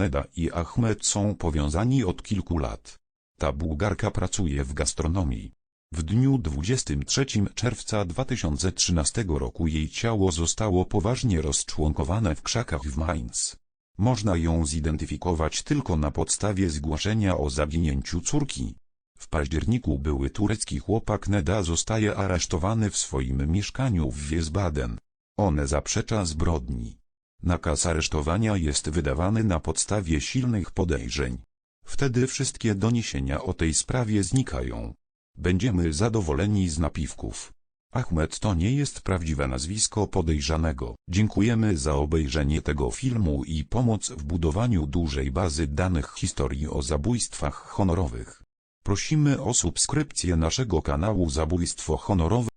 Neda i Ahmed są powiązani od kilku lat. Ta Bułgarka pracuje w gastronomii. W dniu 23 czerwca 2013 roku jej ciało zostało poważnie rozczłonkowane w krzakach w Mainz. Można ją zidentyfikować tylko na podstawie zgłoszenia o zaginięciu córki. W październiku były turecki chłopak Neda zostaje aresztowany w swoim mieszkaniu w Wiesbaden. On zaprzecza zbrodni. Nakaz aresztowania jest wydawany na podstawie silnych podejrzeń. Wtedy wszystkie doniesienia o tej sprawie znikają. Będziemy zadowoleni z napiwków. Ahmed to nie jest prawdziwe nazwisko podejrzanego. Dziękujemy za obejrzenie tego filmu i pomoc w budowaniu dużej bazy danych historii o zabójstwach honorowych. Prosimy o subskrypcję naszego kanału Zabójstwo Honorowe